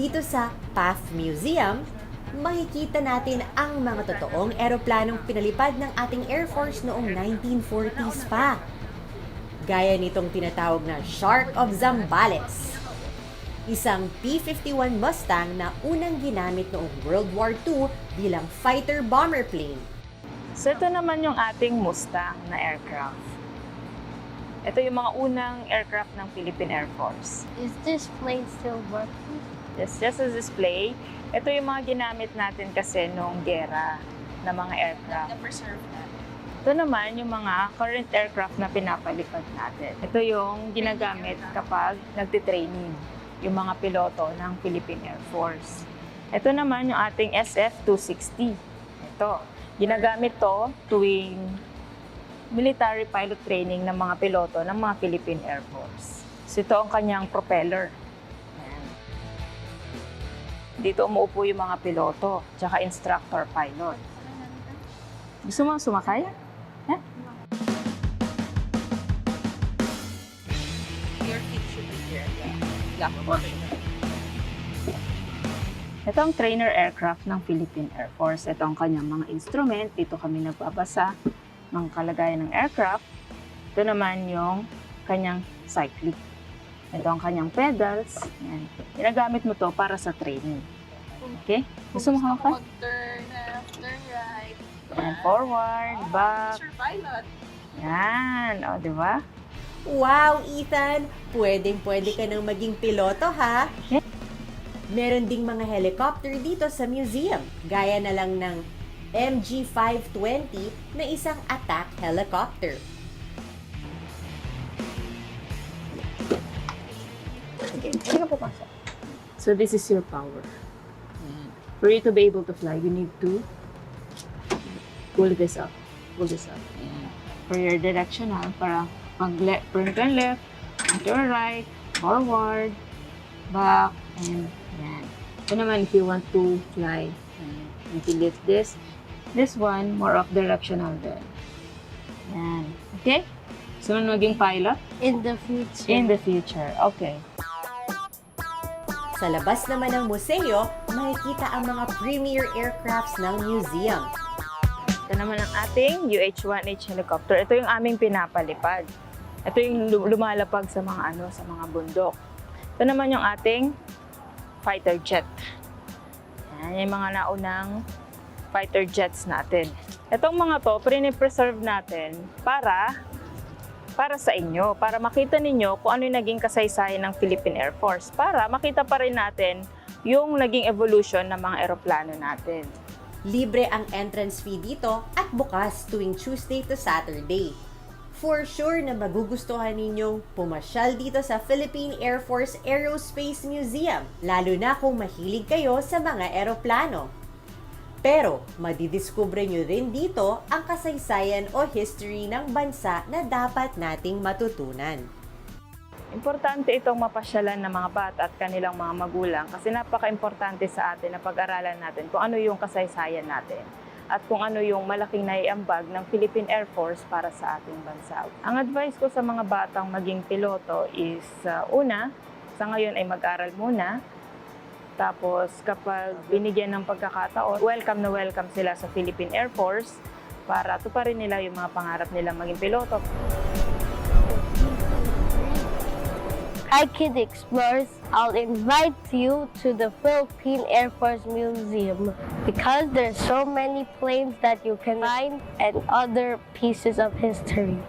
Dito sa PATH Museum, makikita natin ang mga totoong eroplanong pinalipad ng ating Air Force noong 1940s pa. Gaya nitong tinatawag na Shark of Zambales. Isang P-51 Mustang na unang ginamit noong World War II bilang fighter-bomber plane. So ito naman yung ating Mustang na aircraft. Ito yung mga unang aircraft ng Philippine Air Force. Is this plane still working? Just, just as display, ito yung mga ginamit natin kasi noong gera na mga aircraft. Ito naman yung mga current aircraft na pinapalipad natin. Ito yung ginagamit kapag nagtitraining yung mga piloto ng Philippine Air Force. Ito naman yung ating SF-260. Ito, ginagamit to tuwing military pilot training ng mga piloto ng mga Philippine Air Force. So ito ang kanyang propeller. Dito umuupo yung mga piloto, tsaka instructor pilot. Gusto mo sumakay? Yeah. Ito ang trainer aircraft ng Philippine Air Force. Ito ang kanyang mga instrument. Dito kami nagbabasa ng kalagayan ng aircraft. Ito naman yung kanyang cyclic. Ito ang kanyang pedals. Yan. Ginagamit mo to para sa training. Okay? Gusto mo hawakan? Turn left, turn right. Yan, forward, back. Pilot. Yan. O, di ba? Wow, Ethan! Pwedeng pwede ka nang maging piloto, ha? Yeah. Meron ding mga helicopter dito sa museum, gaya na lang ng MG-520 na isang attack helicopter. Okay. Sige po pasok. So this is your power. For you to be able to fly, you need to pull this up. Pull this up. For your directional, para pag left, turn to left, turn to right, forward, back, and yan. Ito naman, if you want to fly, yan. if you lift this, this one, more of directional din. Yan. Okay? So, maging pilot? In the future. In the future. Okay. Sa labas naman ng museo, makikita ang mga premier aircrafts ng museum. Ito naman ang ating UH-1H helicopter. Ito yung aming pinapalipad. Ito yung lu- lumalapag sa mga ano, sa mga bundok. Ito naman yung ating fighter jet. Yan yung mga naunang fighter jets natin. Itong mga to, preserve natin para para sa inyo, para makita ninyo kung ano yung naging kasaysayan ng Philippine Air Force, para makita pa rin natin yung naging evolution ng mga eroplano natin. Libre ang entrance fee dito at bukas tuwing Tuesday to Saturday. For sure na magugustuhan ninyong pumasyal dito sa Philippine Air Force Aerospace Museum, lalo na kung mahilig kayo sa mga eroplano. Pero madidiskubre nyo rin dito ang kasaysayan o history ng bansa na dapat nating matutunan. Importante itong mapasyalan ng mga bata at kanilang mga magulang kasi napaka-importante sa atin na pag-aralan natin kung ano yung kasaysayan natin at kung ano yung malaking naiambag ng Philippine Air Force para sa ating bansa. Ang advice ko sa mga batang maging piloto is uh, una, sa ngayon ay mag-aral muna. Tapos kapag binigyan ng pagkakataon, welcome na welcome sila sa Philippine Air Force para tuparin nila yung mga pangarap nilang maging piloto. Hi, Kid Explorers. I'll invite you to the Philippine Air Force Museum because there's so many planes that you can find and other pieces of history.